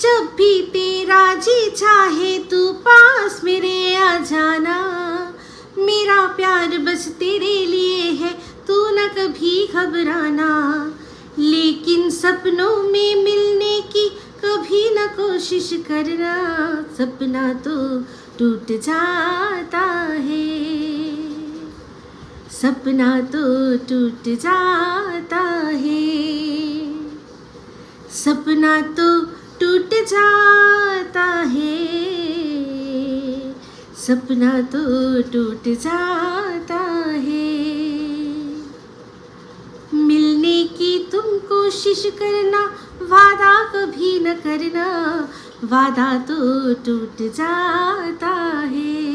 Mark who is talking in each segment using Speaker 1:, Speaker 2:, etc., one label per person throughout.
Speaker 1: जब भी तेरा जी चाहे तू पास मेरे आ जाना। मेरा प्यार बस तेरे लिए है, तू न कभी घबराना। लेकिन सपनों में मिलने की कभी न कोशिश करना, सपना तो टूट जाता है। सपना तो टूट जाता है। सपना तो टूट जाता है। सपना तो टूट जाता है। मिलने की तुम कोशिश करना, वादा कभी न करना, वादा तो टूट जाता है।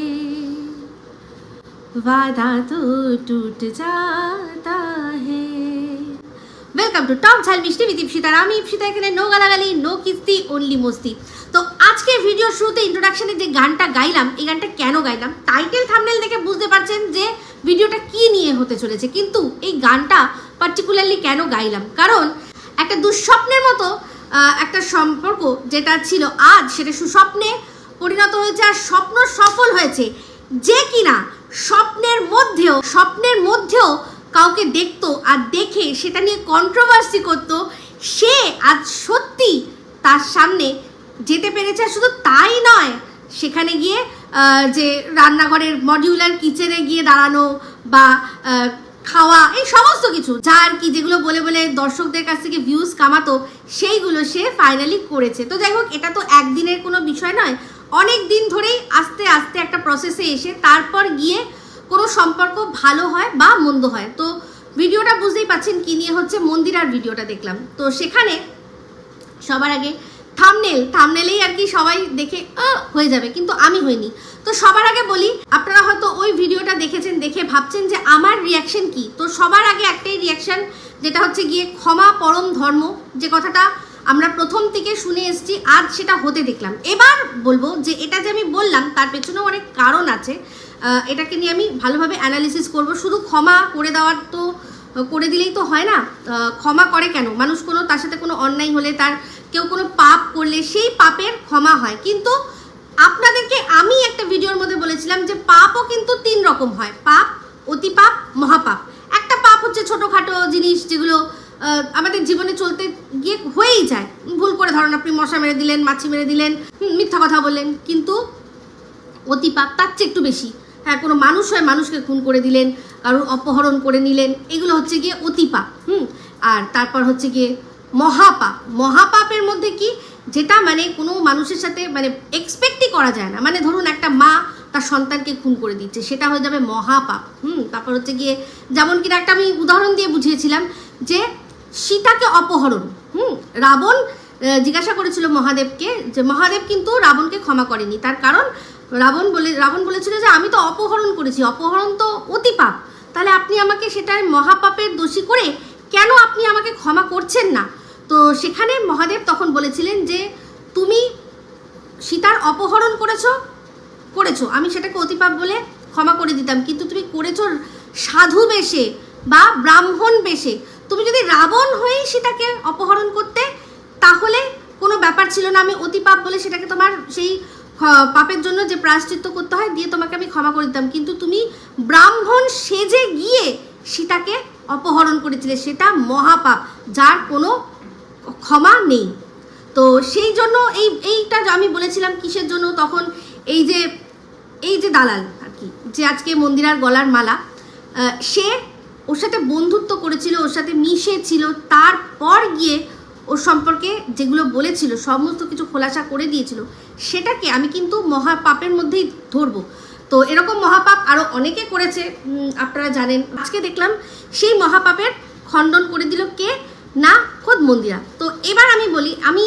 Speaker 1: वादा तो टूट जाता ওয়েলকাম টু টপ ঝাল মিষ্টি বিদ ইপসিতার আমি ইপসিতা এখানে নো গালাগালি নো কিস্তি অনলি মস্তি। তো আজকে ভিডিও শুরুতে ইন্ট্রোডাকশনে যে গানটা গাইলাম, এই গানটা কেন গাইলাম? টাইটেল থাম্বনেল দেখে বুঝতে পারছেন যে ভিডিওটা কি নিয়ে হতে চলেছে। কিন্তু এই গানটা পার্টিকুলারলি কেন গাইলাম? কারণ একটা দুঃস্বপ্নের মতো একটা সম্পর্ক যেটা ছিল আজ, সেটা সুস্বপ্নে পরিণত হয়েছে আর স্বপ্ন সফল হয়েছে। যে কিনা স্বপ্নের মধ্যেও স্বপ্নের মধ্যেও কাউকে দেখতো আর দেখে সেটা নিয়ে কন্ট্রোভার্সি করতো, সে আজ সত্যি তার সামনে যেতে পেরেছে শুধু তাই নয়, সেখানে গিয়ে যে রান্নাঘরের মডিউলার কিচেনে গিয়ে দাঁড়ানো বা খাওয়া, এই সমস্ত কিছু, যা আর কি যেগুলো বলে বলে দর্শকদের কাছ থেকে ভিউজ কামাতো, সেইগুলো সে ফাইনালি করেছে। তো যাই হোক, এটা তো একদিনের কোনো বিষয় নয়। অনেক দিন ধরেই আস্তে আস্তে একটা প্রসেসে এসে তারপর গিয়ে কোনো সম্পর্ক ভালো হয় বা মন্দ হয়। তো ভিডিওটা বুঝতেই পাচ্ছেন কি নিয়ে হচ্ছে মন্দিরার ভিডিওটা দেখলাম। তো সেখানে সবার আগে থামনেল থামনেলেই আর কি সবাই দেখে হয়ে যাবে। কিন্তু আমি হইনি। তো সবার আগে বলি, আপনারা হয়তো ওই ভিডিওটা দেখেছেন, দেখে ভাবছেন যে আমার রিয়াকশন কি। তো সবার আগে একটাই রিয়াকশন যেটা হচ্ছে গিয়ে ক্ষমা পরম ধর্ম। যে কথাটা আমরা প্রথম থেকে শুনে এসেছি, আজ সেটা হতে দেখলাম। এবার বলব যে এটা যে আমি বললাম, তার পেছনেও অনেক কারণ আছে। এটাকে নিয়ে আমি ভালোভাবে অ্যানালিসিস করব। শুধু ক্ষমা করে দেওয়ার তো, করে দিলেই তো হয় না। ক্ষমা করে কেন? মানুষ কোনো, তার সাথে কোনো অন্যায় হলে, তার কেউ কোনো পাপ করলে সেই পাপের ক্ষমা হয়। কিন্তু আপনাদেরকে আমি একটা ভিডিওর মধ্যে বলেছিলাম যে পাপও কিন্তু তিন রকম হয়। পাপ অতি পাপ মহাপাপ। একটা পাপ হচ্ছে ছোটোখাটো জিনিস যেগুলো আমাদের জীবনে চলতে গিয়ে হয়েই যায়। ভুল করে ধরুন আপনি মশা মেরে দিলেন, মাছি মেরে দিলেন মিথ্যা কথা বললেন। কিন্তু অতি পাপ তার চেয়ে একটু বেশি। হ্যাঁ কোনো মানুষ হয় মানুষকে খুন করে দিলেন, কারোর অপহরণ করে নিলেন, এগুলো হচ্ছে গিয়ে অতি পাপ হুম? আর তারপর হচ্ছে গিয়ে মহাপাপ। মহাপাপের মধ্যে কি? যেটা মানে কোনো মানুষের সাথে মানে এক্সপেক্টই করা যায় না। মানে ধরুন একটা মা তার সন্তানকে খুন করে দিচ্ছে, সেটা হয়ে যাবে মহাপাপ, হুম? তারপর হচ্ছে গিয়ে যেমন কিনা একটা আমি উদাহরণ দিয়ে বুঝিয়েছিলাম যে সীতাকে অপহরণ, হুম? রাবণ জিজ্ঞাসা করেছিল মহাদেবকে যে মহাদেব কিন্তু রাবণকে ক্ষমা করেনি। তার কারণ রাবণ বলে, রাবণ বলেছিল যে আমি তো অপহরণ করেছি, অপহরণ তো অতি পাপ। তাহলে আপনি আমাকে সেটার মহাপাপের দোষী করে কেন আপনি আমাকে ক্ষমা করছেন না? তো সেখানে মহাদেব তখন বলেছিলেন যে, তুমি সীতার অপহরণ করেছ করেছ। আমি সেটাকে অতিপাপ বলে ক্ষমা করে দিতাম, কিন্তু তুমি করেছ সাধু বেশে বা ব্রাহ্মণ বেশে। তুমি যদি রাবণ হয়েই সীতাকে অপহরণ করতে, তাহলে কোনো ব্যাপার ছিল না। আমি অতিপাপ বলে সেটাকে তোমার সেই পাপের জন্য যে প্রায়শ্চিত্ত করতে হয়, দিয়ে তোমাকে আমি ক্ষমা করে দিতাম। কিন্তু তুমি ব্রাহ্মণ সেজে গিয়ে সীতাকে অপহরণ করেছিলে। সেটা মহাপাপ, যার কোনো ক্ষমা নেই। তো সেই জন্য এই, এইটা আমি বলেছিলাম কিসের জন্য, তখন এই যে এই যে দালাল আর কি, যে আজকে মন্দিরার গলার মালা সে ওর সাথে বন্ধুত্ব করেছিল, ওর সাথে মিশে ছিল তারপর গিয়ে ওর সম্পর্কে যেগুলো বলেছিল, সমস্ত কিছু খোলাসা করে দিয়েছিল, সেটাকে আমি কিন্তু মহাপাপের মধ্যেই ধরবো। তো এরকম মহাপাপ আরও অনেকে করেছে আপনারা জানেন। আজকে দেখলাম সেই মহাপাপের খণ্ডন করে দিল কে? না, খোদ মন্দিরা। তো এবার আমি বলি, আমি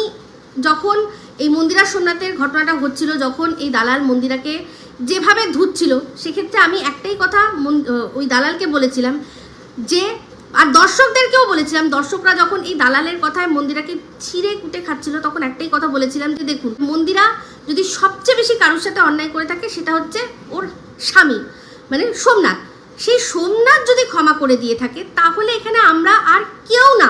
Speaker 1: যখন এই মন্দিরা সোমনাথের ঘটনাটা হচ্ছিল যখন এই দালাল মন্দিরাকে যেভাবে ধুচ্ছিল, সেক্ষেত্রে আমি একটাই কথা ওই দালালকে বলেছিলাম যে আর দর্শকদেরকেও বলেছিলাম, দর্শকরা যখন এই দালালের কথায় মন্দিরাকে ছিঁড়ে কুটে খাচ্ছিল, তখন একটাই কথা বলেছিলাম যে, দেখুন, মন্দিরা যদি সবচেয়ে বেশি কারোর সাথে অন্যায় করে থাকে, সেটা হচ্ছে ওর স্বামী মানে সোমনাথ। সেই সোমনাথ যদি ক্ষমা করে দিয়ে থাকে, তাহলে এখানে আমরা আর কেউ না।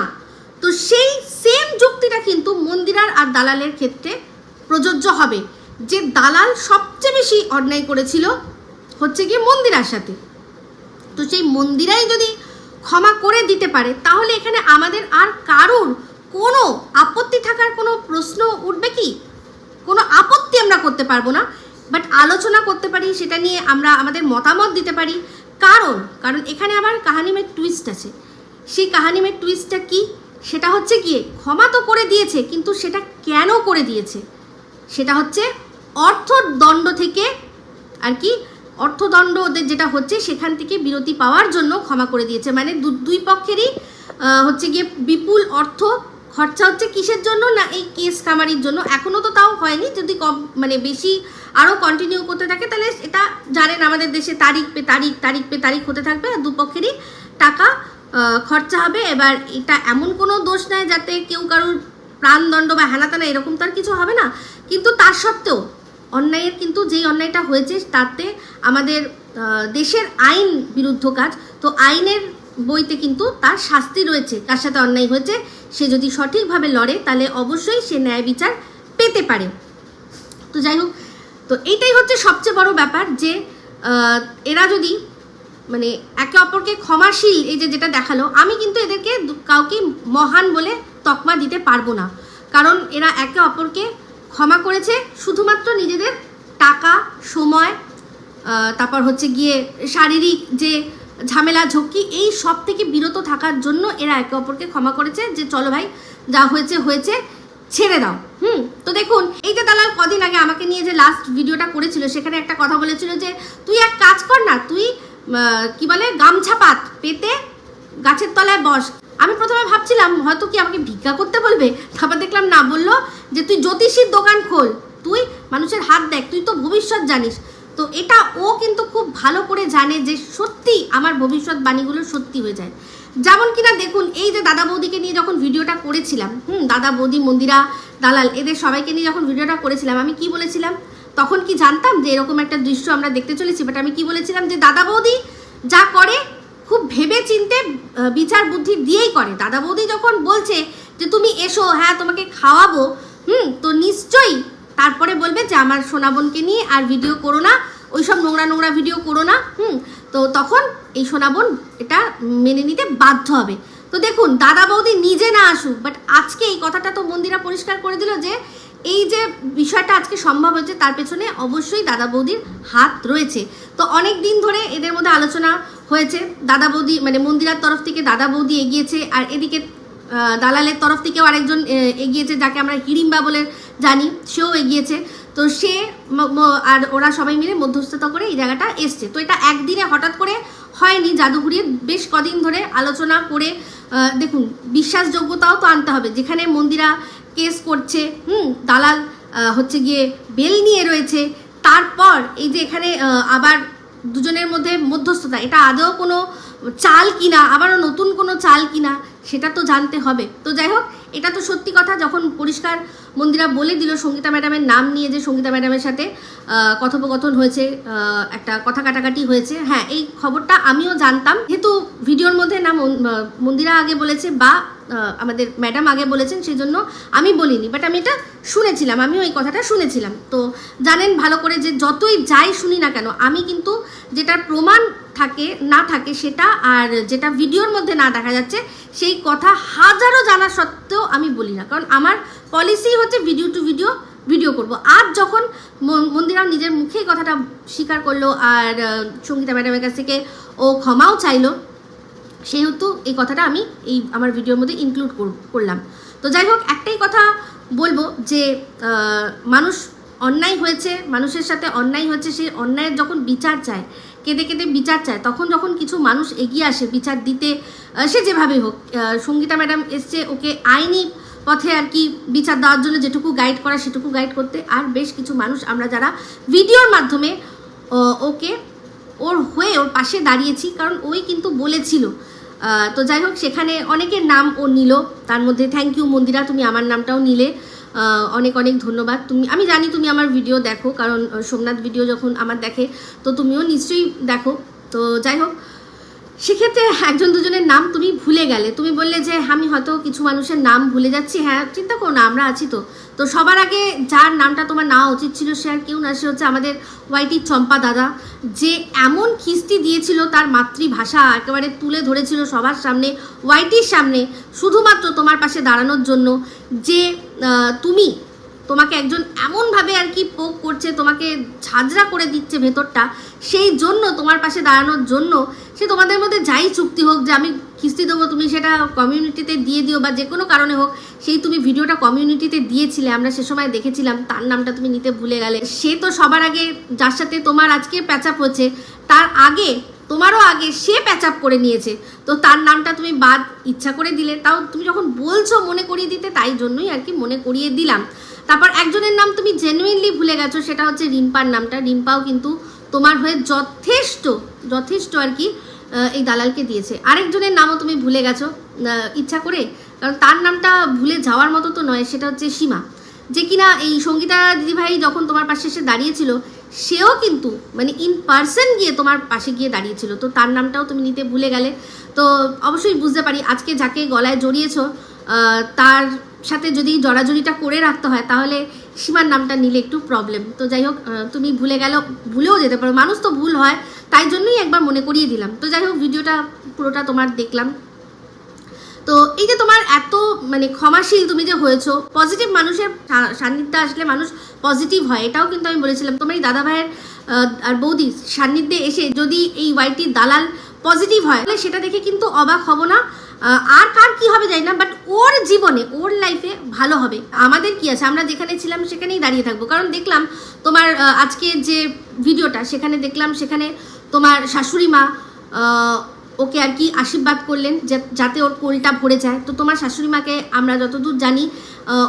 Speaker 1: তো সেই সেম যুক্তিটা কিন্তু মন্দিরার আর দালালের ক্ষেত্রে প্রযোজ্য হবে। যে দালাল সবচেয়ে বেশি অন্যায় করেছিল হচ্ছে গিয়ে মন্দিরার সাথে। তো সেই মন্দিরাই যদি ক্ষমা করে দিতে পারে, তাহলে এখানে আমাদের আর কারোর কোনো আপত্তি থাকার কোনো প্রশ্ন উঠবে কি? কোনো আপত্তি আমরা করতে পারব না বাট আলোচনা করতে পারি, সেটা নিয়ে আমরা আমাদের মতামত দিতে পারি। কারণ কারণ এখানে আবার কাহানিমের টুইস্ট আছে। সেই কাহানিমের টুইস্টটা কি? সেটা হচ্ছে গিয়ে, ক্ষমা তো করে দিয়েছে, কিন্তু সেটা কেন করে দিয়েছে? সেটা হচ্ছে অর্থদণ্ড থেকে আর কি অর্থদণ্ড ওদের যেটা হচ্ছে, সেখান থেকে বিরতি পাওয়ার জন্য ক্ষমা করে দিয়েছে। মানে দুই পক্ষেরই হচ্ছে গিয়ে বিপুল অর্থ খরচা হচ্ছে কিসের জন্য না এই কেস কামারির জন্য? এখনও তো তাও হয়নি। যদি কম মানে বেশি আরও কন্টিনিউ করতে থাকে, তাহলে এটা জানেন আমাদের দেশে তারিখ পে তারিখ তারিখ পে তারিখ হতে থাকবে আর দুপক্ষেরই টাকা খরচা হবে। এবার এটা এমন কোনো দোষ নেয় যাতে কেউ কারোর প্রাণদণ্ড বা হেনাতানা এরকম তার কিছু হবে না। কিন্তু তার সত্ত্বেও অন্যায়ের কিন্তু যেই অন্যায়টা হয়েছে তাতে আমাদের দেশের আইন বিরুদ্ধ কাজ। তো আইনের বইতে কিন্তু তার শাস্তি রয়েছে তার সাথে অন্যায় হয়েছে, সে যদি সঠিকভাবে লড়ে তাহলে অবশ্যই সে ন্যায় বিচার পেতে পারে। তো যাই হোক, তো এইটাই হচ্ছে সবচেয়ে বড় ব্যাপার যে এরা যদি মানে একে অপরকে ক্ষমাশীল, এই যে যেটা দেখাল, আমি কিন্তু এদেরকে কাউকে মহান বলে তকমা দিতে পারব না। কারণ এরা একে অপরকে ক্ষমা করেছে, শুধুমাত্র নিজেদের টাকা, সময় তারপর হচ্ছে গিয়ে শারীরিক যে ঝামেলা, ঝক্কি, এই সব থেকে বিরত থাকার জন্য এরা একে অপরকে ক্ষমা করেছে যে চলো ভাই, যা হয়েছে হয়েছে, ছেড়ে দাও। হুম? তো দেখুন, এই যে দালাল কদিন আগে আমাকে নিয়ে যে লাস্ট ভিডিওটা করেছিল, সেখানে একটা কথা বলেছিল যে, তুই এক কাজ কর না, তুই কি বলে গামছা পাত পেতে গাছের তলায় বস। আমি প্রথমে ভাবছিলাম, হয়তো কি আমাকে ভিক্ষা করতে বলবে? তারপর দেখলাম না, বলল যে তুই জ্যোতিষীর দোকান খোল। তুই মানুষের হাত দেখ, তুই তো ভবিষ্যৎ জানিস। তো এটা ও কিন্তু খুব ভালো করে জানে যে সত্যি আমার ভবিষ্যৎ বাণীগুলো সত্যি হয়ে যায়। যেমন কিনা দেখুন, এই যে দাদা বৌদিকে নিয়ে যখন ভিডিওটা করেছিলাম, হুম, দাদা বৌদি, মন্দিরা, দালাল, এদের সবাইকে নিয়ে যখন ভিডিওটা করেছিলাম, আমি কি বলেছিলাম? তখন কি জানতাম যে এরকম একটা দৃশ্য আমরা দেখতে চলেছি বাট আমি কি বলেছিলাম যে দাদা বৌদি যা করে খুব ভেবে চিনতে বিচার বুদ্ধি দিয়েই করে। দাদা বৌদি যখন বলছে যে, তুমি এসো হ্যাঁ তোমাকে খাওয়াবো, হুম, তো নিশ্চয়ই তারপরে বলবে যে, আমার সোনাবনকে নিয়ে আর ভিডিও করো না, ওইসব নোংরা নোংরা ভিডিও করো না, হুম, তো তখন এই সোনাবন এটা মেনে নিতে বাধ্য হবে। তো দেখুন, দাদা বৌদি নিজে না আসুক বাট আজকে এই কথাটা তো মন্দিরা পরিষ্কার করে দিল যে, এই যে বিষয়টা আজকে সম্ভব হয়েছে, তার পেছনে অবশ্যই দাদা বৌদির হাত রয়েছে। তো অনেক দিন ধরে এদের মধ্যে আলোচনা হয়েছে। দাদা বৌদি মানে মন্দিরার তরফ থেকে দাদা বৌদি এগিয়েছে, আর এদিকে দালালের তরফ থেকেও আরেকজন এগিয়েছে, যাকে আমরা হিড়িম্বা বলে জানি। সেও এগিয়েছে। তো সে আর ওরা সবাই মিলে মধ্যস্থতা করে এই জায়গাটা এসছে। তো এটা একদিনে হঠাৎ করে হয়নি জাদুঘুরির। বেশ কদিন ধরে আলোচনা করে দেখুন, বিশ্বাসযোগ্যতাও তো আনতে হবে। যেখানে মন্দিরা কেস করছে, হুম, দালাল হচ্ছে গিয়ে বেল নিয়ে রয়েছে। তারপর এই যে এখানে আবার দুজনের মধ্যে মধ্যস্থতা। এটা আদৌ কোনো চাল কিনা আবারও নতুন কোনো চাল কিনা সেটা তো জানতে হবে। তো যাই হোক, এটা তো সত্যি কথা, যখন পরিষ্কার মন্দিরা বলে দিল সঙ্গীতা ম্যাডামের নাম নিয়ে যে সঙ্গীতা ম্যাডামের সাথে কথোপকথন হয়েছে একটা কথা কাটাকাটি হয়েছে হ্যাঁ এই খবরটা আমিও জানতাম। যেহেতু ভিডিওর মধ্যে না মন- মন্দিরা আগে বলেছে বা আমাদের ম্যাডাম আগে বলেছেন সেই জন্য আমি বলিনি। বাট আমি এটা শুনেছিলাম, আমিও এই কথাটা শুনেছিলাম। তো জানেন, ভালো করে যে যতই যাই শুনি না কেন, আমি কিন্তু যেটার প্রমাণ থাকে, না থাকে সেটা আর যেটা ভিডিওর মধ্যে না দেখা যাচ্ছে, সেই কথা হাজারো জানা সত্ত্বেও আমি বলি না। কারণ আমার পলিসি হচ্ছে ভিডিও টু ভিডিও ভিডিও করব। আর যখন মন- মন্দিরাও নিজের মুখেই কথাটা স্বীকার করল আর সঙ্গীতা ম্যাডামের কাছ থেকে ও ক্ষমাও চাইলো, সেহেতু এই কথাটা আমি এই আমার ভিডিওর মধ্যে ইনক্লুড করলাম। তো যাই হোক, একটাই কথা বলব যে মানুষ অন্যায় হয়েছে, মানুষের সাথে অন্যায় হয়েছে সেই অন্যায়ের যখন বিচার চায় কেঁদে কেঁদে বিচার চায়, তখন যখন কিছু মানুষ এগিয়ে আসে বিচার দিতে সে যেভাবে হোক সঙ্গীতা ম্যাডাম এসছে, ওকে আইনি পথে আর কি বিচার দেওয়ার জন্য যেটুকু গাইড করা, সেটুকু গাইড করতে, আর বেশ কিছু মানুষ আমরা যারা ভিডিওর মাধ্যমে ওকে ওর হয়ে ওর পাশে দাঁড়িয়েছি, কারণ ওই কিন্তু বলেছিল। তো যাই হোক, সেখানে অনেকের নাম ও নিল, তার মধ্যে থ্যাংক ইউ মন্দিরা, তুমি আমার নামটাও নিলে। অনেক অনেক ধন্যবাদ। তুমি, আমি জানি তুমি আমার ভিডিও দেখো, কারণ সোমনাথ ভিডিও যখন আমার দেখে, তো তুমিও নিশ্চয়ই দেখো। তো যাই হোক, সেক্ষেত্রে একজন দুজনের নাম তুমি ভুলে গেলে। তুমি বললে যে, আমি হয়তো কিছু মানুষের নাম ভুলে যাচ্ছি। হ্যাঁ চিন্তা করো না, আমরা আছি তো। তো সবার আগে যার নামটা তোমার নেওয়া উচিত ছিল সে আর কেউ না, সে হচ্ছে আমাদের ওয়াইটির চম্পা দাদা। যে এমন খিস্তি দিয়েছিল তার মাতৃভাষা একেবারে তুলে ধরেছিল সবার সামনে ওয়াইটির সামনে, শুধুমাত্র তোমার পাশে দাঁড়ানোর জন্য। যে তুমি তোমাকে একজন এমনভাবে আর কি পোক করছে, তোমাকে ঝাঁঝরা করে দিচ্ছে ভেতরটা, সেই জন্য তোমার পাশে দাঁড়ানোর জন্য সে তোমাদের মধ্যে যাই চুক্তি হোক যে আমি কিস্তি দেবো তুমি সেটা কমিউনিটিতে দিয়ে দিও বা যে কোনো কারণে হোক, সেই তুমি ভিডিওটা কমিউনিটিতে দিয়েছিলে, আমরা সে সময় দেখেছিলাম, তার নামটা তুমি নিতে ভুলে গেলে। সে তো সবার আগে, যার সাথে তোমার আজকে প্যাচাপ হচ্ছে তার আগে, তোমারও আগে সে প্যাচ আপ করে নিয়েছে। তো তার নামটা তুমি বাদ ইচ্ছা করে দিলে, তাও তুমি যখন বলছো মনে করিয়ে দিতে, তাই জন্যই আর কি মনে করিয়ে দিলাম। তারপর একজনের নাম তুমি জেনুইনলি ভুলে গেছো, সেটা হচ্ছে রিম্পার নামটা। রিম্পাও কিন্তু তোমার হয়ে যথেষ্ট যথেষ্ট আর কি এই দালালকে দিয়েছে। আরেকজনের নামও তুমি ভুলে গেছো ইচ্ছা করে। কারণ তার নামটা ভুলে যাওয়ার মতো তো নয়, সেটা হচ্ছে সীমা। যে কিনা এই সঙ্গীতা দিদিভাই যখন তোমার পাশে এসে দাঁড়িয়েছিল, সেও কিন্তু মানে ইন পার্সন গিয়ে তোমার পাশে গিয়ে দাঁড়িয়েছিল। তো তার নামটাও তুমি নিতে ভুলে গেলে। তো অবশ্যই বুঝতে পারি, আজকে যাকে গলায় জড়িয়েছ তার সাথে যদি জড়াজড়িটা করে রাখতে হয়, তাহলে সীমার নামটা নিলে একটু প্রবলেম তো যাই হোক তুমি ভুলে গেল ভুলেও যেতে পারো। মানুষ তো ভুল হয় তাই জন্যই একবার মনে করিয়ে দিলাম। তো যাই হোক, ভিডিওটা পুরোটা তোমার দেখলাম। তো এই যে তোমার এত মানে ক্ষমাশীল তুমি যে হয়েছো পজিটিভ মানুষের সান্নিধ্যে আসলে মানুষ পজিটিভ হয়, এটাও কিন্তু আমি বলেছিলাম। তোমার এই দাদা ভাইয়ের আর বৌদি সান্নিধ্যে এসে যদি এই ওয়াইটির দালাল পজিটিভ হয়, তাহলে সেটা দেখে কিন্তু অবাক হব না। আর কার কি হবে জানি না বাট ওর জীবনে, ওর লাইফে ভালো হবে। আমাদের কি আছে? আমরা যেখানে ছিলাম, সেখানেই দাঁড়িয়ে থাকব। কারণ দেখলাম তোমার আজকে যে ভিডিওটা, সেখানে দেখলাম, সেখানে তোমার শাশুড়ি মা ওকে আর কি আশীর্বাদ করলেন যাতে ওর কোলটা ভরে যায়। তো তোমার শাশুড়ি মাকে আমরা যতদূর জানি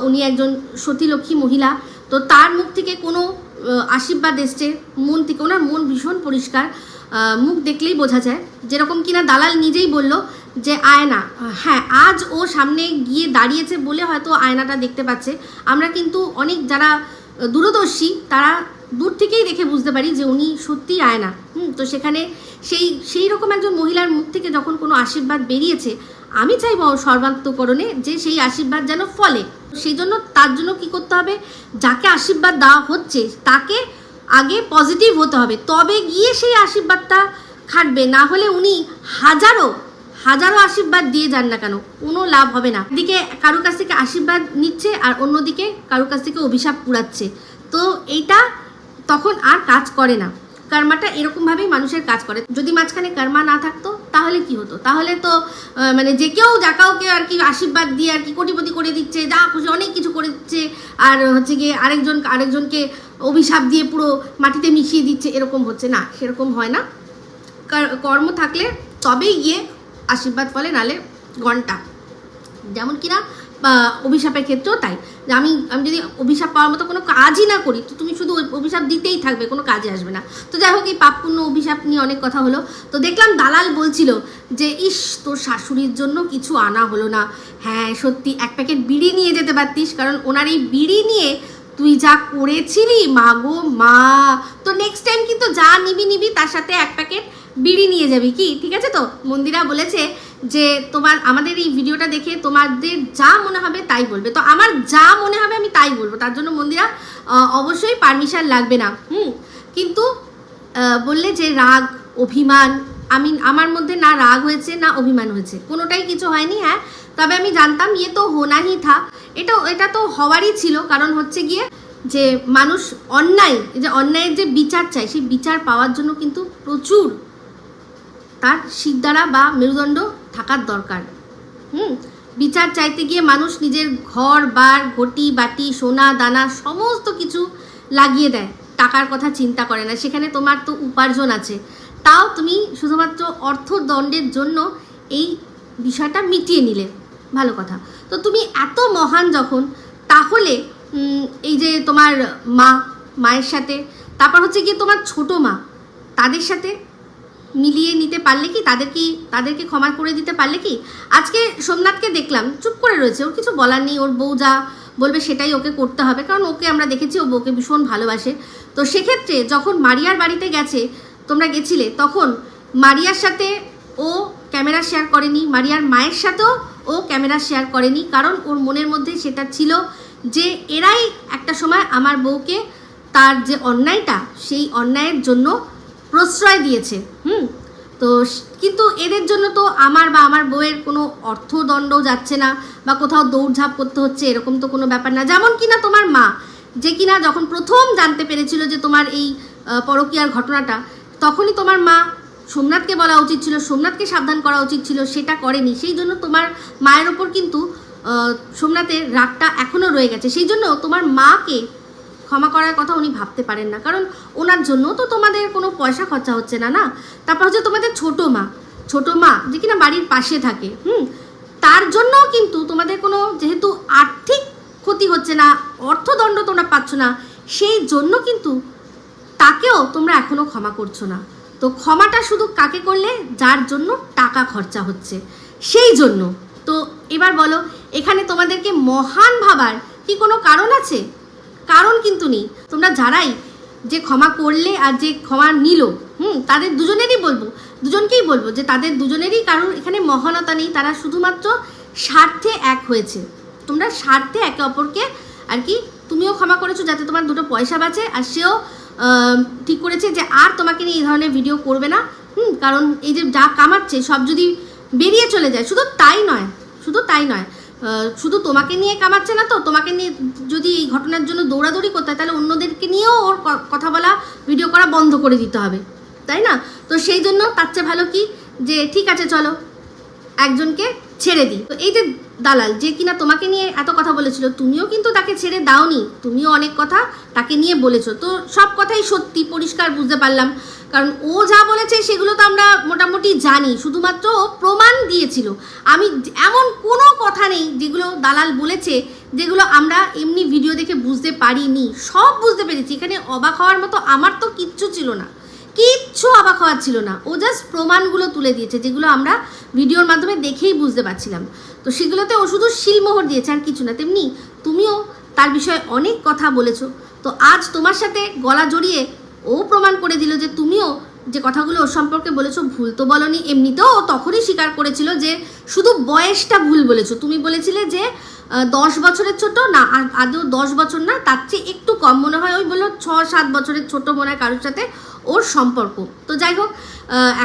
Speaker 1: উনি একজন সতীলক্ষ্মী মহিলা। তো তার মুখ থেকে কোনো আশীর্বাদ এসছে, মন থেকে ওনার মন ভীষণ পরিষ্কার মুখ দেখলেই বোঝা যায়। যেরকম কিনা দালাল নিজেই বলল যে, আয়না হ্যাঁ আজ ও সামনে গিয়ে দাঁড়িয়েছে বলে হয়তো আয়নাটা দেখতে পাচ্ছে। আমরা কিন্তু অনেক যারা দূরদর্শী, তারা দূর থেকেই দেখে বুঝতে পারি যে উনি সত্যিই আয়না। হুম, তো সেখানে সেই সেই রকম একজন মহিলার মুখ থেকে যখন কোনো আশীর্বাদ বেরিয়েছে, আমি চাইব সর্বান্তকরণে যে সেই আশীর্বাদ যেন ফলে। সেই জন্য তার জন্য কি করতে হবে? যাকে আশীর্বাদ দেওয়া হচ্ছে, তাকে আগে পজিটিভ হতে হবে। তবে গিয়ে সেই আশীর্বাদটা খাটবে। না হলে উনি হাজারো হাজারো আশীর্বাদ দিয়ে যান না কেন? কোনো লাভ হবে না। দিকে কারোর কাছ থেকে আশীর্বাদ নিচ্ছে আর অন্যদিকে কারোর কাছ থেকে অভিশাপ পুরাচ্ছে তো এইটা তখন আর কাজ করে না। কর্মাটা এরকমভাবেই মানুষের কাজ করে। যদি মাঝখানে কর্মা না থাকতো, তাহলে কি হতো? তাহলে তো মানে যে কেউ, যা কাউকে আর কি আশীর্বাদ দিয়ে আর কি কোটিপতি করে দিচ্ছে, যা খুশি অনেক কিছু করে দিচ্ছে আর হচ্ছে গিয়ে আরেকজন, আরেকজনকে অভিশাপ দিয়ে পুরো মাটিতে মিশিয়ে দিচ্ছে, এরকম হচ্ছে না, সেরকম হয় না। কর্ম থাকলে তবেই গিয়ে আশীর্বাদ ফলে নালে ঘণ্টা যেমন কিনা, বা অভিশাপের ক্ষেত্রেও তাই। যে আমি আমি যদি অভিশাপ পাওয়ার মতো কোনো কাজই না করি, তো তুমি শুধু অভিশাপ দিতেই থাকবে, কোনো কাজে আসবে না। তো যাই হোক, এই পাপপুণ্য অভিশাপ নিয়ে অনেক কথা হলো। তো দেখলাম দালাল বলছিল যে, ইস, তোর শাশুড়ির জন্য কিছু আনা হলো না। হ্যাঁ সত্যি, এক প্যাকেট বিড়ি নিয়ে যেতে পারতিস, কারণ ওনার এই বিড়ি নিয়ে তুই যা করেছিলি, মা গো, মা। তো নেক্সট টাইম কিন্তু যা নিবি নিবি, তার সাথে এক প্যাকেট বিড়ি নিয়ে যাবি কি? ঠিক আছে তো? মন্দিরা বলেছে যে তোমার, আমাদের এই ভিডিওটা দেখে তোমাদের যা মনে হবে তাই বলবে। তো আমার যা মনে হবে আমি তাই বলব। তার জন্য মন্দিরা অবশ্যই পারমিশন লাগবে না। হুম? কিন্তু বললে যে রাগ, অভিমান আমি আমার মধ্যে না রাগ হয়েছে, না অভিমান হয়েছে। কোনোটাই কিছু হয়নি হ্যাঁ? তবে আমি জানতাম ইয়ে তো হোনাহি থা। এটা এটা তো হওয়ারই ছিল। কারণ হচ্ছে গিয়ে যে মানুষ অন্যায় যে অন্যায়ের যে বিচার চাই সেই বিচার পাওয়ার জন্য কিন্তু প্রচুর তার শিরদাঁড়া বা মেরুদণ্ড থাকার দরকার। হুম, বিচার চাইতে গিয়ে মানুষ নিজের ঘর, বার, ঘটি, বাটি, সোনা, দানা সমস্ত কিছু লাগিয়ে দেয়। টাকার কথা চিন্তা করে না। সেখানে তোমার তো উপার্জন আছে। তাও তুমি শুধুমাত্র অর্থদণ্ডের জন্য এই বিষয়টা মিটিয়ে নিলে। ভালো কথা। তো তুমি এত মহান যখন, তাহলে এই যে তোমার মা, মায়ের সাথে, তারপর হচ্ছে গিয়ে তোমার ছোট মা, তাদের সাথে মিলিয়ে নিতে পারলে কি? তাদের কি, তাদেরকে ক্ষমা করে দিতে পারলে কি? আজকে সোমনাথকে দেখলাম, চুপ করে রয়েছে, ওর কিছু বলার নেই, ওর বউ যা বলবে সেটাই ওকে করতে হবে। কারণ ওকে আমরা দেখেছি, ও বউকে ভীষণ ভালোবাসে। তো সেক্ষেত্রে যখন মারিয়ার বাড়িতে গেছে, তোমরা গেছিলে, তখন মারিয়ার সাথে ও ক্যামেরা শেয়ার করেনি, মারিয়ার মায়ের সাথেও ও ক্যামেরা শেয়ার করেনি। কারণ ওর মনের মধ্যে সেটা ছিল যে, এরাই একটা সময় আমার বউকে তার যে অন্যায়টা, সেই অন্যায়ের জন্য প্রশ্রয় দিয়েছে। হুম? তো কিন্তু এদের জন্য তো আমার বা আমার বউয়ের কোনো অর্থদণ্ড যাচ্ছে না বা কোথাও দৌড়ঝাঁপ করতে হচ্ছে, এরকম তো কোনো ব্যাপার না। যেমন কিনা তোমার মা, যে কিনা যখন প্রথম জানতে পেরেছিল যে তোমার এই পরকীয়ার ঘটনাটা, তখনই তোমার মা সোমনাথকে বলা উচিত ছিল, সোমনাথকে সাবধান করা উচিত ছিল, সেটা করেনি। সেই জন্য তোমার মায়ের ওপর কিন্তু সোমনাথের রাগটা এখনও রয়ে গেছে। সেই জন্য তোমার মাকে ক্ষমা করার কথা উনি ভাবতে পারেন না। কারণ ওনার জন্য তো তোমাদের কোনো পয়সা খরচা হচ্ছে না না? তারপর হচ্ছে তোমাদের ছোটো মা ছোটো মা যে কিনা বাড়ির পাশে থাকে, হুম? তার জন্যও কিন্তু তোমাদের কোনো যেহেতু আর্থিক ক্ষতি হচ্ছে না, অর্থদণ্ড তোমরা পাচ্ছ না, সেই জন্য কিন্তু তাকেও তোমরা এখনও ক্ষমা করছ না। তো ক্ষমাটা শুধু কাকে করলে? যার জন্য টাকা খরচা হচ্ছে। সেই জন্য। তো এবার বলো, এখানে তোমাদেরকে মহান ভাবার কি কোনো কারণ আছে? কারণ কিন্তু নেই। তোমরা যারাই যে ক্ষমা করলে আর যে ক্ষমা নিল, হুম, তাদের দুজনেরই বলব, দুজনকেই বলব যে তাদের দুজনেরই কারোর এখানে মহানতা নেই। তারা শুধুমাত্র স্বার্থে এক হয়েছে। তোমরা স্বার্থে একে অপরকে আর কি তুমিও ক্ষমা করেছ যাতে তোমার দুটো পয়সা বাঁচে আর সেও ঠিক করেছে যে আর তোমাকে নিয়ে এই ধরনের ভিডিও করবে না। হুম, কারণ এই যে যা কামাচ্ছে সব যদি বেরিয়ে চলে যায়, শুধু তাই নয়, শুধু তাই নয় শুধু তোমাকে নিয়ে কামাচ্ছে না তো? তোমাকে নিয়ে যদি এই ঘটনার জন্য দৌড়াদৌড়ি করতে হয়, তাহলে অন্যদেরকে নিয়েও ওর কথা বলা ভিডিও করা বন্ধ করে দিতে হবে। তাই না? তো সেই জন্য তার চেয়ে ভালো কি? যে ঠিক আছে, চলো। একজনকে ছেড়ে দিই। তো এই যে দালাল, যে কিনা তোমাকে নিয়ে এত কথা বলেছিল, তুমিও কিন্তু তাকে ছেড়ে দাওনি, তুমিও অনেক কথা তাকে নিয়ে বলেছ। তো সব কথাই সত্যি, পরিষ্কার বুঝতে পারলাম। কারণ ও যা বলেছে সেগুলো তো আমরা মোটামুটি জানি, শুধুমাত্র ও প্রমাণ দিয়েছিল। আমি এমন কোনো কথা নেই যেগুলো দালাল বলেছে, যেগুলো আমরা এমনি ভিডিও দেখে বুঝতে পারিনি। সব বুঝতে পেরেছি। এখানে অবাক হওয়ার মতো আমার তো কিচ্ছু ছিল না। কিচ্ছু অবাক হওয়ার ছিল না। ও জাস্ট প্রমাণগুলো তুলে দিয়েছে, যেগুলো আমরা ভিডিওর মাধ্যমে দেখেই বুঝতে পারছিলাম। তো সেগুলোতে ও শুধু শিলমোহর দিয়েছে আর কিছু না, তেমনি তুমিও তার বিষয়ে অনেক কথা বলেছ। তো আজ তোমার সাথে গলা জড়িয়ে ও প্রমাণ করে দিল যে তুমিও যে কথাগুলো ওর সম্পর্কে বলেছ ভুল তো বলনি। এমনিতেও ও তখনই স্বীকার করেছিল যে শুধু বয়সটা ভুল বলেছ। তুমি বলেছিলে যে দশ বছরের ছোট, না আদৌ দশ বছর না, তার চেয়ে একটু কম মনে হয়। ওই বলল ছ সাত বছরের ছোট মনে হয় কারোর সাথে। ওর সম্পর্ক। তো যাই হোক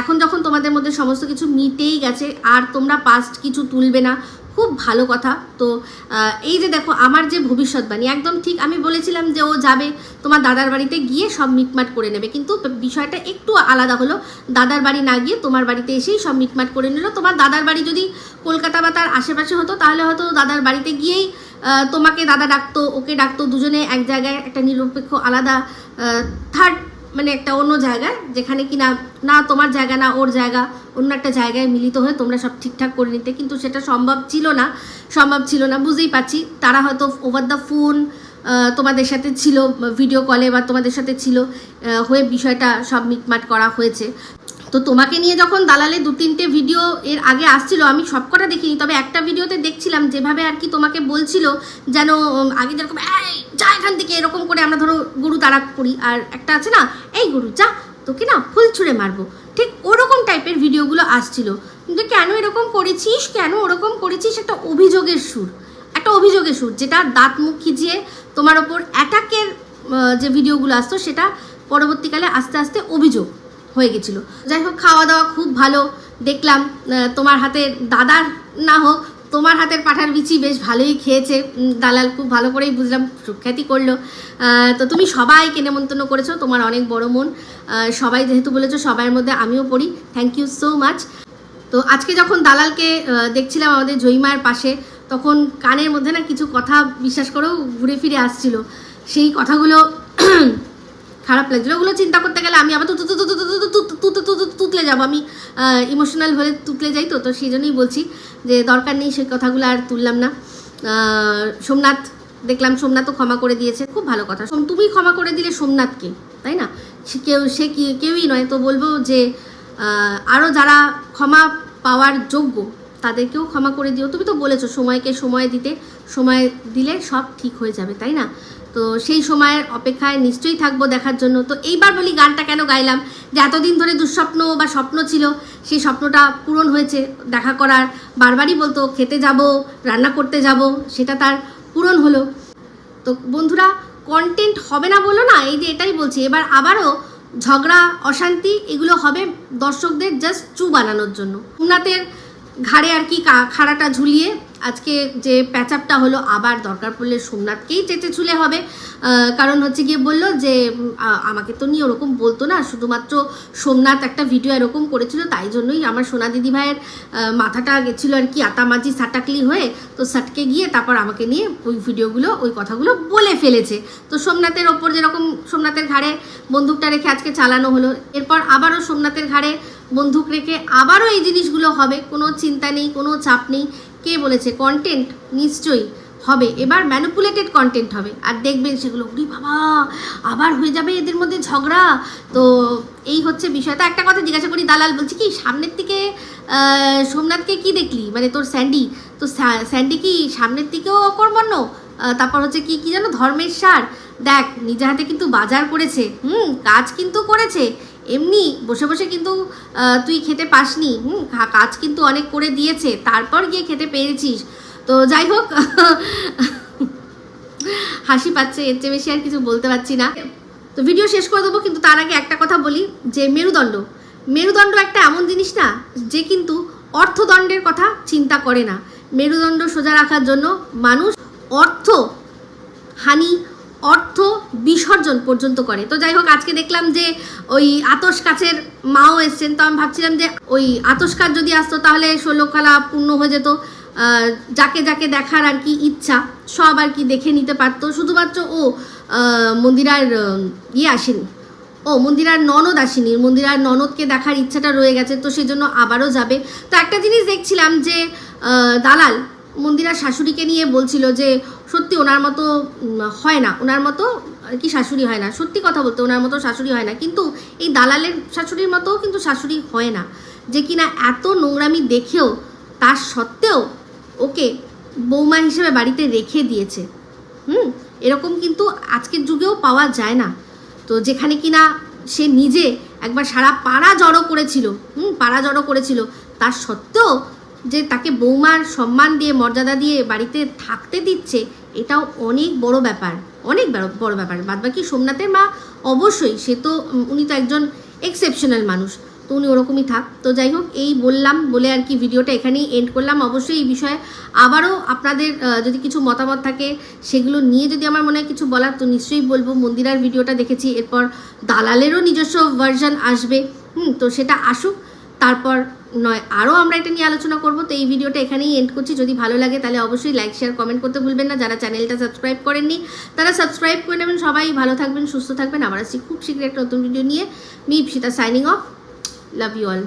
Speaker 1: এখন যখন তোমাদের মধ্যে সমস্ত কিছু মিটেই গেছে, আর তোমরা পাস্ট কিছু তুলবে না, খুব ভালো কথা। তো এই যে দেখো, আমার যে ভবিষ্যৎবাণী, একদম ঠিক আমি বলেছিলাম যে ও যাবে, তোমার দাদার বাড়িতে গিয়ে সব মিটমাট করে নেবে। কিন্তু বিষয়টা একটু আলাদা হলো, দাদার বাড়ি না গিয়ে তোমার বাড়িতে এসেই সব মিটমাট করে নিল। তোমার দাদার বাড়ি যদি কলকাতা বা তার আশেপাশে হতো, তাহলে হয়তো দাদার বাড়িতে গিয়েই তোমাকে দাদা ডাকতো, ওকে ডাকতো, দুজনে এক জায়গায় একটা নিরপেক্ষ, আলাদা থার্ড মানে একটা অন্য জায়গায়, যেখানে কি না না তোমার জায়গা, না ওর জায়গা, অন্য একটা জায়গায় মিলিত হয়ে তোমরা সব ঠিকঠাক করে নিতে। কিন্তু সেটা সম্ভব ছিল না, সম্ভব ছিল না বুঝেই পাচ্ছি তারা হয়তো ওভার দ্য ফোন তোমাদের সাথে ছিল ভিডিও কলে বা তোমাদের সাথে ছিল হয়ে বিষয়টা সব মিটমাট করা হয়েছে। তো তোমাকে নিয়ে যখন দালালে দু তিনটে ভিডিও এর আগে আসছিল আমি সবকটা দেখিনি তবে একটা ভিডিওতে দেখছিলাম যেভাবে আর কি তোমাকে বলছিল যেন আগে যেরকম "এই, যা এখান থেকে এরকম করে আমরা ধরো গরু তাড়া করি। আর একটা আছে না এই গরু যা তোকে না ফুল ছুঁড়ে মারবো। ঠিক ওরকম টাইপের ভিডিওগুলো আসছিল। কিন্তু কেন এরকম করেছিস? কেন ওরকম করেছিস? একটা অভিযোগের সুর। একটা অভিযোগের সুর যেটা দাঁত মুখ খিজিয়ে তোমার ওপর অ্যাটাকের যে ভিডিওগুলো আসতো সেটা পরবর্তীকালে আস্তে আস্তে অভিযোগ। হয়ে গেছিল। যাই হোক খাওয়া দাওয়া খুব ভালো। দেখলাম তোমার হাতের দাদার না হোক, তোমার হাতের পাঠার বিচি বেশ ভালোই খেয়েছে। দালাল খুব ভালো করেই বুঝলাম, সুখ্যাতি করল। তো তুমি সবাইকে নেমন্তন্ন করেছ, তোমার অনেক বড় মন। সবাই যেহেতু বলেছ, সবাইয়ের মধ্যে আমিও পড়ি। থ্যাংক ইউ সো মাচ তো আজকে যখন দালালকে দেখছিলাম আমাদের জয়িমার পাশে, তখন কানের মধ্যে না কিছু কথা বিশ্বাস করেও ঘুরে ফিরে আসছিল। সেই কথাগুলো খারাপ লাগছিল ওগুলো চিন্তা করতে গেলে আমি আবার তুতু তুতু তুতু তুতু তুতু তুতু তুতু তুতলে যাব আমি ইমোশনাল হয়ে তুতলে যাই তো তো সেই জন্যই বলছি যে দরকার নেই সেই কথাগুলো আর তুললাম না সোমনাথ দেখলাম সোমনাথও ক্ষমা করে দিয়েছে খুব ভালো কথা তুমি ক্ষমা করে দিলে সোমনাথকে তাই না কেউ সে কি কেউই নয় তো বলব যে আরও যারা ক্ষমা পাওয়ার যোগ্য তাদেরকেও ক্ষমা করে দিও তুমি তো বলেছ সময়কে সময় দিতে সময় দিলে সব ঠিক হয়ে যাবে তাই না তো সেই সময়ের অপেক্ষায় নিশ্চয়ই থাকব দেখার জন্য। তো এইবার বলি, গানটা কেন গাইলাম? যে এতদিন ধরে দুঃস্বপ্ন বা স্বপ্ন ছিল, সেই স্বপ্নটা পূরণ হয়েছে। দেখা করার বারবারই বলতো, খেতে যাব, রান্না করতে যাব, সেটা তার পূরণ হলো। তো বন্ধুরা কন্টেন্ট হবে না বলো না, এই যে এটাই বলছি। এবার আবারও ঝগড়া, অশান্তি, এগুলো হবে দর্শকদের জাস্ট চু বানানোর জন্য। সোমনাথের ঘাড়ে আর কা- খাড়াটা ঝুলিয়ে আজকে যে প্যাচআপটা হলো আবার দরকার পড়লে সোমনাথকেই চেটে ছুলে হবে। কারণ হচ্ছে গিয়ে বলল যে আমাকে তো নিয়ে ওরকম বলতো না, শুধুমাত্র সোমনাথ একটা ভিডিও এরকম করেছিল, তাই জন্যই আমার সোনা দিদি ভাইয়ের মাথাটা গেছিল আর কি, আতামাজি সাটাকলি হয়ে, তো সাটকে গিয়ে তারপর আমাকে নিয়ে ওই ভিডিওগুলো ওই কথাগুলো বলে ফেলেছে। তো সোমনাথের ওপর যেরকম সোমনাথের ঘাড়ে বন্দুকটা রেখে আজকে চালানো হলো, এরপর আবারও সোমনাথের ঘাড়ে বন্দুক রেখে আবারও এই জিনিসগুলো হবে, কোনো চিন্তা নেই, কোনো চাপ নেই। কে বলেছে? কন্টেন্ট নিশ্চয়ই। হবে, এবার ম্যানুপুলেটেড কন্টেন্ট হবে। আর দেখবেন সেগুলো উরি বাবা, আবার হয়ে যাবে এদের মধ্যে ঝগড়া? তো এই হচ্ছে বিষয়। তো একটা কথা জিজ্ঞাসা করি, দালাল বলছি কি, সামনের দিকে সোমনাথকে কি দেখলি? মানে তোর স্যান্ডি? তো স্যা- স্যান্ডি কি সামনের দিকেও অকর্মণ্য? তারপর হচ্ছে কি কি জানো, ধর্মের সার। দেখ, নিজে হাতে কিন্তু বাজার করেছে। হুম, কাজ কিন্তু করেছে। এমনি বসে বসে কিন্তু তুই খেতে পাসনি। হুম কাজ কিন্তু অনেক করে দিয়েছে। তারপর গিয়ে খেতে পেরেছিস। তো যাই হোক, হাসি পাচ্ছে, এর চেয়ে বেশি আর কিছু বলতে পারছি না। তো ভিডিও শেষ করে দেবো, কিন্তু তার আগে একটা কথা বলি, যে মেরুদণ্ড। মেরুদণ্ড একটা এমন জিনিস না, যে কিন্তু অর্থদণ্ডের কথা চিন্তা করে না। মেরুদণ্ড সোজা রাখার জন্য মানুষ অর্থ, হানি, অর্থ বিসর্জন পর্যন্ত করে। তো যাই হোক, আজকে দেখলাম যে ওই আতস কাছের মাও এসছেন। তো আমি ভাবছিলাম যে ওই আতস কাজ যদি আসতো, তাহলে ষোলোখালা পূর্ণ হয়ে যেত। যাকে যাকে দেখার আর কি ইচ্ছা, সব আর কি দেখে নিতে পারতো। শুধুমাত্র ও মন্দিরার ইয়ে আসেনি। ও, মন্দিরার ননদ আসেনি। মন্দিরার ননদকে দেখার ইচ্ছাটা রয়ে গেছে, তো সেজন্য আবারও যাবে। তো একটা জিনিস দেখছিলাম যে দালাল মন্দিরার শাশুড়িকে নিয়ে বলছিল যে, সত্যি ওনার মতো হয় না। ওনার মতো আর কি শাশুড়ি হয় না। সত্যি কথা বলতে ওনার মতো শাশুড়ি হয় না। কিন্তু এই দালালের শাশুড়ির মতোও কিন্তু শাশুড়ি হয় না। যে কিনা এত নোংরামি দেখেও, তার সত্ত্বেও ওকে বৌমা হিসেবে বাড়িতে রেখে দিয়েছে। হুম? এরকম কিন্তু আজকের যুগেও পাওয়া যায় না। তো যেখানে কিনা সে নিজে একবার সারা পাড়া জড়ো করেছিল, হুম, পাড়া জড়ো করেছিল। তার সত্ত্বেও যে তাকে বৌমার সম্মান দিয়ে, মর্যাদা দিয়ে বাড়িতে থাকতে দিচ্ছে, এটাও অনেক বড় ব্যাপার, অনেক বড় ব্যাপার। বাদবাকি সোমনাথের মা অবশ্যই, সে তো উনি তো একজন এক্সেপশনাল মানুষ। তো উনি ওরকমই থাক। তো যাই হোক, এই বললাম বলে আর কি ভিডিওটা এখানেই এন্ড করলাম। অবশ্যই এই বিষয়ে আবারও আপনাদের যদি কিছু মতামত থাকে সেগুলো নিয়ে যদি আমার মনে হয় কিছু বলার, তো নিশ্চয়ই বলব। মন্দিরার ভিডিওটা দেখেছি, এরপর দালালেরও নিজস্ব ভার্সন আসবে। হুম, তো সেটা আসুক। তারপর নয়, আরও আমরা এটা নিয়ে আলোচনা করব। তো এই ভিডিওটা এখানেই এন্ড করছি। যদি ভালো লাগে তাহলে অবশ্যই লাইক শেয়ার কমেন্ট করতে ভুলবেন না। যারা চ্যানেলটা সাবস্ক্রাইব করেননি, তারা সাবস্ক্রাইব করে নেবেন। সবাই ভালো থাকবেন, সুস্থ থাকবেন। আবার আসছি খুব শীঘ্রই একটা নতুন ভিডিও নিয়ে। Me Ipsita signing off love you all